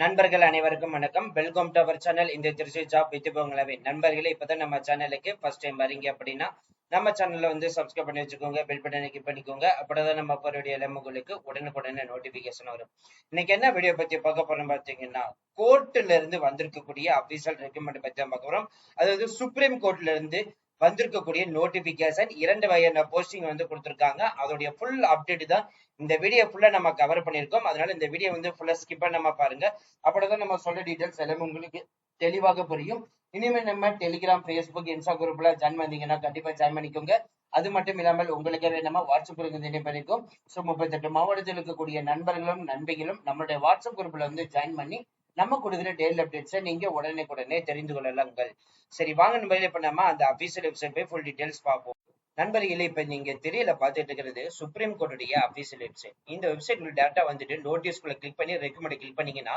நண்பர்கள் அனைவருக்கும் வணக்கம். வெல்கம் டு அவர் சேனல் இந்த திருச்சி ஜாப் வித்து போங்களவே. நண்பர்களே இப்பதான் நம்ம சேனலுக்கு ஃபர்ஸ்ட் டைம் வரீங்க அப்படின்னா நம்ம சேனல்ல வந்து சப்ஸ்கிரைப் பண்ணி வச்சுக்கோங்க பெல் பட்டனை கிளிக் பண்ணிக்கோங்க. அப்படிதான் நம்ம போறக்கூடிய எல்லாம் உங்களுக்கு உடனுக்குடனே நோட்டிபிகேஷன் வரும். இன்னைக்கு என்ன வீடியோ பத்தி பார்க்க போறோம் பாத்தீங்கன்னா கோர்ட்ல இருந்து வந்திருக்கக்கூடிய அபிஷியல் ரெக்கமெண்ட் பத்தி தான் பார்க்க போறோம். அதாவது சுப்ரீம் கோர்ட்ல இருந்து வந்திருக்கக்கூடிய நோட்டிபிகேஷன் இரண்டு வகையான போஸ்டிங் வந்து கொடுத்துருக்காங்க. அதோடைய ஃபுல் அப்டேட் தான் இந்த வீடியோ ஃபுல்லா நம்ம கவர் பண்ணியிருக்கோம். அதனால இந்த வீடியோ வந்து ஃபுல்லா ஸ்கிப் பண்ணாம பாருங்க. அப்படிதான் நம்ம சொல்ல டீடைல்ஸ் எல்லாமே உங்களுக்கு தெளிவாக புரியும். இனிமேல் நம்ம டெலிகிராம் ஃபேஸ்புக் இன்ஸ்டா குரூப்ல ஜாயின் பண்ணீங்கன்னா கண்டிப்பா ஜாயின் பண்ணிக்கோங்க. அது மட்டும் இல்லாமல் உங்களுக்கு வேணுமா வாட்ஸ்அப் குரூப் நினைப்பறிக்கும் ஸோ முப்பத்தெட்டு மாவட்டத்தில் இருக்கக்கூடிய நண்பர்களும் நண்பிகளும் நம்மளுடைய வாட்ஸ்அப் குரூப்ல வந்து ஜாயின் பண்ணி நம்ம கொடுக்குற டெய்லி அப்டேட்ஸை நீங்க உடனே உடனே தெரிந்து கொள்ளலாங்கள் சரி வாங்க நம்ம இப்ப நம்ம அந்த அபிஷியல் வெப்சைட் போய் ஃபுல் டீடைல்ஸ் பார்ப்போம். நண்பர்களே இப்ப நீங்க தெரியல பார்த்துட்டு இருக்கிறது சுப்ரீம் கோர்ட்டுடைய அபிஷியல் வெப்சைட் இந்த வெப்சைட்ல டேட்டா வந்துட்டு நோட்டீஸ்குள்ள கிளிக் பண்ணி ரெக்கமெண்ட் கிளிக் பண்ணீங்கன்னா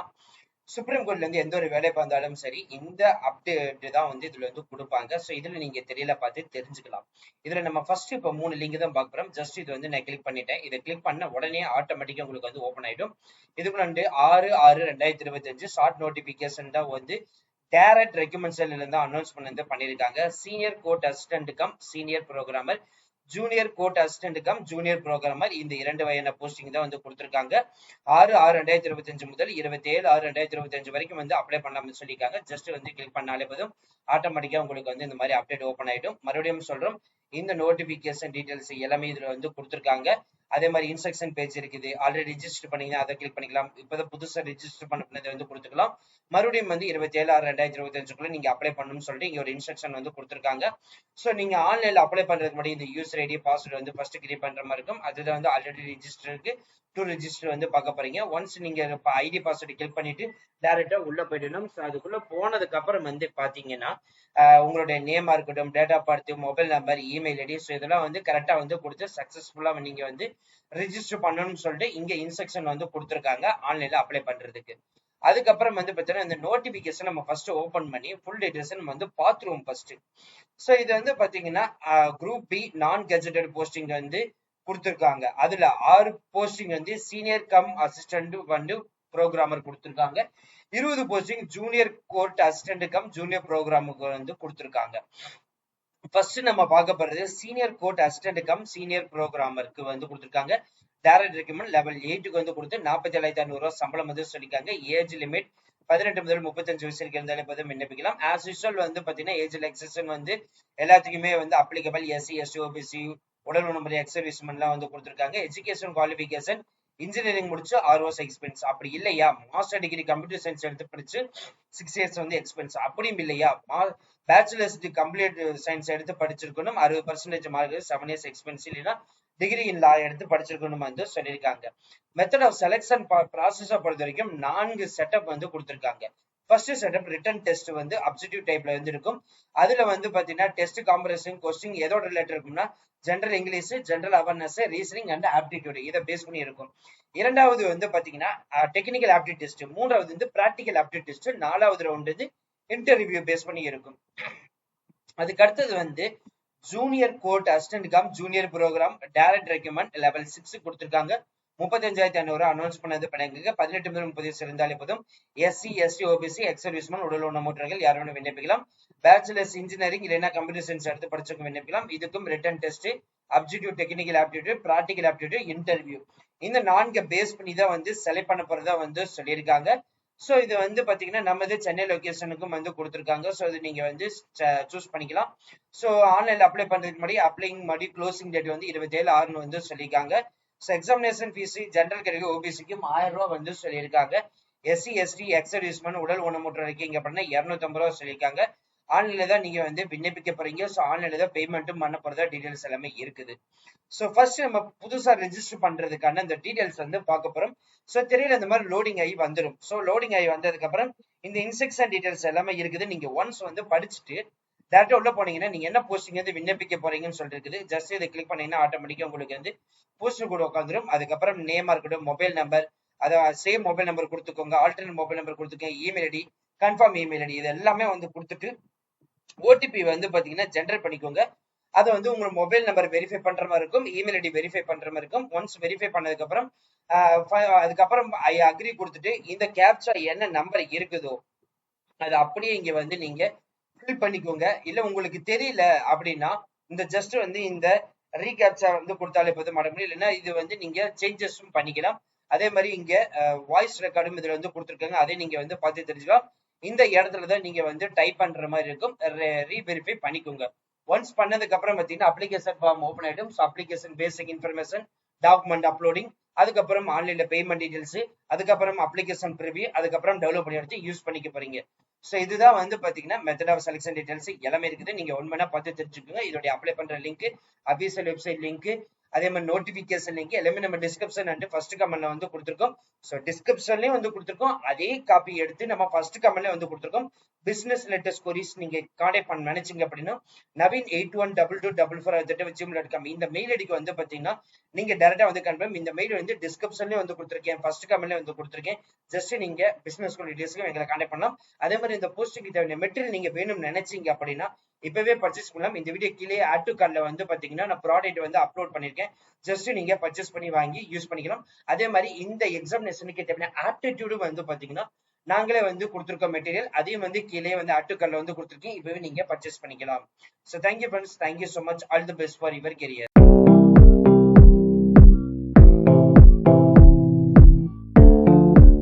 சுப்ரீம் கோர்ட்ல இருந்து எந்த ஒரு வேலை பார்த்தாலும் சரி இந்த அப்டேட் தான் வந்து இதுல வந்து கொடுப்பாங்க. ஸோ இதுல நீங்க தெரியல பார்த்து தெரிஞ்சுக்கலாம். இதுல நம்ம ஃபர்ஸ்ட் இப்போ மூணு லிங்க் தான் பார்க்குறோம் ஜஸ்ட் இது வந்து நான் கிளிக் பண்ணிட்டேன். இதை கிளிக் பண்ண உடனே ஆட்டோமேட்டிக்கா உங்களுக்கு வந்து ஓப்பன் ஆயிடும். இதுக்கு வந்து ஆறு ஆறு ரெண்டாயிரத்தி இருபத்தஞ்சு ஷார்ட் நோட்டிபிகேஷன் தான் வந்து டேரக்ட் ரெக்கமெண்டேஷன்ல இருந்து அனௌன்ஸ் பண்ணி பண்ணிருக்காங்க. Senior court assistant cum senior programmer junior court assistant cum junior programmer இந்த இரண்டு வகையான போஸ்டிங் தான் வந்து கொடுத்துருக்காங்க. ஆறு ஆறு ரெண்டாயிரத்தி இருபத்தஞ்சு முதல் இருபத்தி ஏழு ஆறு ரெண்டாயிரத்தி இருபத்தஞ்சு வரைக்கும் வந்து அப்ளை பண்ணலாம்னு சொல்லியிருக்காங்க. ஜஸ்ட் வந்து கிளிக் பண்ணாலே போதும். ஆட்டோமேட்டிக்காக உங்களுக்கு வந்து இந்த மாதிரி அப்டேட் ஓப்பன் ஆயிடும். மறுபடியும் சொல்றோம். இந்த நோட்டிபிகேஷன் டீட்டெயில்ஸ் எல்லாமே இதுல வந்து கொடுத்துருக்காங்க. அதே மாதிரி இன்ஸ்ட்ரக்ஷன் பேஜ் இருக்குது. ஆல்ரெடி ரிஜிஸ்டர் பண்ணீங்க அதை கிளிக் பண்ணிக்கலாம். இப்போதான் புதுசாக ரிஜிஸ்டர் பண்ணதை வந்து கொடுத்துக்கலாம். மறுபடியும் வந்து இருபத்தி ஏழு ஆறு ரெண்டாயிரத்தி இருபத்தஞ்சுக்குள்ள நீங்க அப்ளை பண்ணணும்னு சொல்லிட்டு இங்க ஒரு இன்ஸ்ட்ரக்ஷன் வந்து கொடுத்துருக்காங்க. ஸோ நீங்க ஆன்லைன்ல அப்ளை பண்றதுக்கு முன்னாடி இந்த யூசர் ஐடி பாஸ்வேர்டு வந்து ஃபர்ஸ்ட் கிரியேட் பண்ற மாதிரி இருக்கும். அதுதான் வந்து ஆல்ரெடி ரிஜிஸ்டர் இருக்கு. டூ ரிஜிஸ்டர் வந்து பார்க்க போறீங்க. ஒன்ஸ் நீங்க ஐடி பாஸ்வேர்டு கிளிக் பண்ணிட்டு டேரக்டா உள்ள போயிடணும். ஸோ அதுக்குள்ள போனதுக்கு அப்புறம் வந்து பாத்தீங்கன்னா உங்களுடைய நேமா இருக்கட்டும் date of birth mobile number email ID so இதெல்லாம் வந்து கரெக்டா வந்து கொடுத்து சக்சஸ்ஃபுல்லா நீங்க வந்து ரிஜிஸ்டர் பண்ணணும்னு சொல்லிட்டு இங்க இன்ஸ்ட்ரக்ஷன் வந்து கொடுத்துருக்காங்க ஆன்லைன்ல அப்ளை பண்றதுக்கு. அதுக்கப்புறம் வந்து பார்த்தீங்கன்னா இந்த நோட்டிபிகேஷன் நம்ம ஃபர்ஸ்ட் ஓபன் பண்ணி ஃபுல் டீடைல்ஸ் நம்ம வந்து பாத்ரூம் ஃபர்ஸ்ட் ஸோ இது வந்து பாத்தீங்கன்னா group B non gazetted posting வந்து கொடுத்துருக்காங்க. அதுல ஆறு போஸ்டிங் வந்து சீனியர் கம் அசிஸ்டன்ட் வந்து ப்ரோக்ராமர் கொடுத்துருக்காங்க. இருபது posting junior court assistant cum junior ப்ரோக்ராமுக்கு வந்து கொடுத்துருக்காங்க. ஃபர்ஸ்ட் நம்ம பார்க்க போறது senior court assistant cum senior ப்ரோக்ராமருக்கு வந்து கொடுத்துருக்காங்க. டேரக்ட் ரெக்கமெண்ட் லெவல் எயிட்டுக்கு வந்து கொடுத்து நாற்பத்தி ஏழாயிரத்தி ஐநூறு ரூபா சம்பளம் வந்து சொல்லியிருக்காங்க. ஏஜ் லிமிட் பதினெட்டு முதல் முப்பத்தஞ்சு வயசு இருந்தாலே போதும் விண்ணப்பிக்கலாம். ஆஸ் யூஸ்வல் வந்து பாத்தீங்கன்னா ஏஜ் எக்ஸன் வந்து எல்லாத்துக்குமே வந்து அப்ளிகபிள் எஸ்சி எஸ்டி ஓபிசி உடல் உணவு எக்ஸர்விஸ்மெண்ட்லாம் வந்து கொடுத்துருக்காங்க. எஜுகேஷன் குவாலிஃபிகேஷன் இன்ஜினியரிங் முடிச்சு ஆறு வருஷம் எக்ஸ்பென்ஸ் அப்படி இல்லையா? மாஸ்டர் டிகிரி கம்ப்யூட்டர் சயின்ஸ் எடுத்து படிச்சு சிக்ஸ் இயர்ஸ் வந்து எக்ஸ்பென்ஸ் அப்படியும் இல்லையா? பேச்சுலர்ஸ் கம்ப்ளீட் சயின்ஸ் எடுத்து படிச்சிருக்கணும். அறுபது percentage mark seven years experience இல்லைன்னா டிகிரி இன் லா எடுத்து படிச்சிருக்கணும் வந்து சொல்லியிருக்காங்க. மெத்தட் ஆஃப் செலெக்ஷன் ப்ராசஸை பொறுத்த வரைக்கும் நான்கு செட்டப் வந்து கொடுத்துருக்காங்க. ஃபர்ஸ்ட் செட்டப் ரிட்டன் டெஸ்ட் வந்து அப்ஜெக்டிவ் டைப்ல வந்து இருக்கும் அதுல வந்து பாத்தீங்கன்னா டெஸ்ட் காம்பரேஷன் கொஸ்டின் எதோட ரிலேட்டட் இருக்கும்னா general English general awareness reasoning and aptitude இதை பேஸ் பண்ணி இருக்கும். இரண்டாவது வந்து பாத்தீங்கன்னா டெக்னிக்கல் ஆப்டிட் டெஸ்ட் மூணாவது வந்து பிராக்டிக்கல் ஆப்டிட் டெஸ்ட் நாலாவது ரவுண்ட் வந்து இன்டர்வியூ பேஸ் பண்ணி இருக்கும். அதுக்கு அடுத்தது வந்து junior court assistant cum junior program direct recommend level six கொடுத்துருக்காங்க. முப்பத்தஞ்சாயிரத்தி ஐநூறு அனௌன்ஸ் பண்ணது பண்ணாங்க பதினெட்டு முதல் முப்பது வயசு இருந்தாலே போதும் SC ST OBC ex serviceman உடல் ஊனமுற்றர்கள் யார் வேணும் விண்ணப்பிக்கலாம்? பேச்சுலர்ஸ் இன்ஜினியரிங் இல்லைன்னா கம்ப்யூட்டர் சயின்ஸ் எடுத்து படிச்சவங்க விண்ணப்பிக்கலாம். இதுக்கும் written test aptitude technical aptitude practical aptitude interview இந்த நான்கு பேஸ் பண்ணி தான் வந்து செலக்ட் பண்ண போறதா வந்து சொல்லியிருக்காங்க. ஸோ இது வந்து பாத்தீங்கன்னா நமது சென்னை லொகேஷனுக்கும் வந்து கொடுத்துருக்காங்க. ஸோ இது நீங்க வந்து சூஸ் பண்ணிக்கலாம். ஸோ ஆன்லைனில் அப்ளை பண்ணுறதுக்கு முன்னாடி அப்ளைங் முன்னாடி க்ளோசிங் டேட் வந்து இருபத்தி ஏழு ஆறுன்னு வந்து சொல்லியிருக்காங்க. So examination fees general category ஓபிசிக்கும் ஆயிரம் ரூபா வந்து சொல்லியிருக்காங்க. எஸ்சி எஸ்டி எக்ஸர்வீஸ்மேன் உடல் ஊனமுற்ற இருக்கீங்க அப்படின்னா இரநூத்தம்பது ரூபா சொல்லியிருக்காங்க. ஆன்லைன்ல தான் நீங்க வந்து விண்ணப்பிக்க போறீங்க. ஸோ ஆன்லைன்ல தான் பேமெண்ட்டும் பண்ண போறதா டீடைல்ஸ் எல்லாமே இருக்குது. ஸோ ஃபர்ஸ்ட் நம்ம புதுசா ரெஜிஸ்டர் பண்றதுக்கான இந்த டீடைல்ஸ் வந்து பார்க்க போறோம். ஸோ தெரியல இந்த மாதிரி லோடிங் ஆகி வந்துடும் ஸோ லோடிங் ஆகி வந்ததுக்கு அப்புறம் இந்த இன்ஸ்ட்ரக்ஷன் டீடைல்ஸ் எல்லாமே இருக்குது. நீங்க ஒன்ஸ் வந்து படிச்சுட்டு டேரக்டா உள்ள போனீங்கன்னா நீங்க என்ன போஸ்டிங் வந்து விண்ணப்பிக்க போறீங்கன்னு சொல்லிட்டு இருக்குது ஜஸ்ட் இதை கிளிக் பண்ணீங்கன்னா ஆட்டோமேட்டிக்கா உங்களுக்கு வந்து போஸ்டர் கூட உட்காந்துரும் அதுக்கப்புறம் நேமா இருக்கட்டும் மொபைல் நம்பர் அதை சேம் மொபைல் நம்பர் கொடுத்துக்கோங்க. ஆல்டர்னேட் மொபைல் நம்பர் கொடுத்துக்கோங்க. Email ID confirm email ID இது எல்லாமே வந்து கொடுத்துட்டு ஓடிபி வந்து பாத்தீங்கன்னா ஜென்ரேட் பண்ணிக்கோங்க. அதை வந்து உங்க மொபைல் நம்பர் வெரிஃபை பண்ற மாதிரி இருக்கும். இமெயில் ஐடி வெரிஃபை பண்ற மாதிரி இருக்கும். ஒன்ஸ் வெரிஃபை பண்ணதுக்கு அப்புறம் அதுக்கப்புறம் ஐ அக்ரி கொடுத்துட்டு இந்த கேப்சா என்ன நம்பர் இருக்குதோ அது அப்படியே இங்க வந்து நீங்க ஃபில் பண்ணிக்கோங்க. இல்ல உங்களுக்கு தெரியல அப்படின்னா இந்த ஜஸ்ட் வந்து இந்த ரீகேப்சா வந்து கொடுத்தாலே போதும் மேடம் இல்லைன்னா இது வந்து நீங்க சேஞ்சஸும் பண்ணிக்கலாம். அதே மாதிரி இங்க வாய்ஸ் ரெக்கார்டும் இதுல வந்து கொடுத்துருக்காங்க. அதை நீங்க வந்து பார்த்து தெரிஞ்சுக்கலாம். இந்த இடத்துல தான் நீங்க வந்து டைப் பண்ற மாதிரி இருக்கும். ரீவெரிஃபை பண்ணிக்கோங்க. ஒன்ஸ் பண்ணதுக்கு அப்புறம் பாத்தீங்கன்னா அப்ளிகேஷன் ஃபார்ம் ஓப்பன் ஆயிடும். So application basic information document uploading அதுக்கப்புறம் ஆன்லைன்ல பேமெண்ட் டீடைல்ஸ் அதுக்கப்புறம் அப்ளிகேஷன் ப்ரிவியூ அதுக்கப்புறம் டெவலப் பண்ணி எடுத்து யூஸ் பண்ணிக்க போறீங்க. ஸோ இதுதான் வந்து பாத்தீங்கன்னா மெத்தட் ஆஃப் செலெக்ஷன் டீடைல்ஸ் எல்லாமே இருக்குது. நீங்க ஒன் மணி பார்த்து தெரிஞ்சுக்கோங்க. இதோட அப்ளை பண்ற லிங்க் அபிஷியல் வெப்சைட் லிங்க் அதே மாதிரி நோட்டிபிகேஷன் லிங்க் எல்லாமே நம்ம டிஸ்கிரிப்ஷன் அண்ட் ஃபர்ஸ்ட் கமெண்ட்ல வந்து கொடுத்துருக்கோம். ஸோ டிஸ்கிரிப்ஷன்லயும் வந்து கொடுத்துருக்கோம். அதே காப்பி எடுத்து நம்ம ஃபர்ஸ்ட் கமெண்ட்ல வந்து கொடுத்துருக்கோம். பிசினஸ் லெட்டர்ஸ் கொரிஸ் நீங்க கான்டாக்ட் பண்ண நினைச்சீங்க அப்படின்னா Naveen eight one double two double four திட்ட வச்சு டாட் காம் இந்த மெயில் ஐடிக்கு வந்து பாத்தீங்கன்னா நீங்க டேரக்டா வந்து கன்ஃபார்ம் இந்த மெயில் வந்து டிஸ்கிரிப்ஷன்லயும் வந்து கொடுத்துருக்கேன். ஃபர்ஸ்ட் கமெண்ட்ல வந்து கொடுத்துருக்கேன். ஜஸ்ட் நீங்க பிசினஸ் டீடைல்ஸ்க்கு எங்களை கான்டாக்ட் பண்ணலாம். அதே மாதிரி இந்த போஸ்டிங் தேவையான மெட்டீரியல் நீங்க வேணும்னு நினைச்சீங்க அப்படின்னா இப்பவே பர்ச்சேஸ் பண்ணலாம். இந்த வீடியோ கீழே ஆட் டு கார்டில் வந்து பாத்தீங்கன்னா நான் ப்ராடக்ட் வந்து அப்லோட் பண்ணியிருக்கேன் ஜஸ்ட் நீங்க பர்ச்சேஸ் பண்ணி வாங்கி யூஸ் பண்ணிக்கலாம். அதே மாதிரி இந்த எக்ஸாமினேஷனுக்கு தேவையான ஆப்டிடியூடும் வந்து பாத்தீங்கன்னா நாங்களே வந்து கொடுத்துருக்கோம் மெட்டீரியல் அதையும் வந்து கீழே வந்து ஆட் டு வந்து கொடுத்துருக்கேன். இப்பவே நீங்க பர்ச்சேஸ் பண்ணிக்கலாம். So thank you friends thank you so much all the best for your career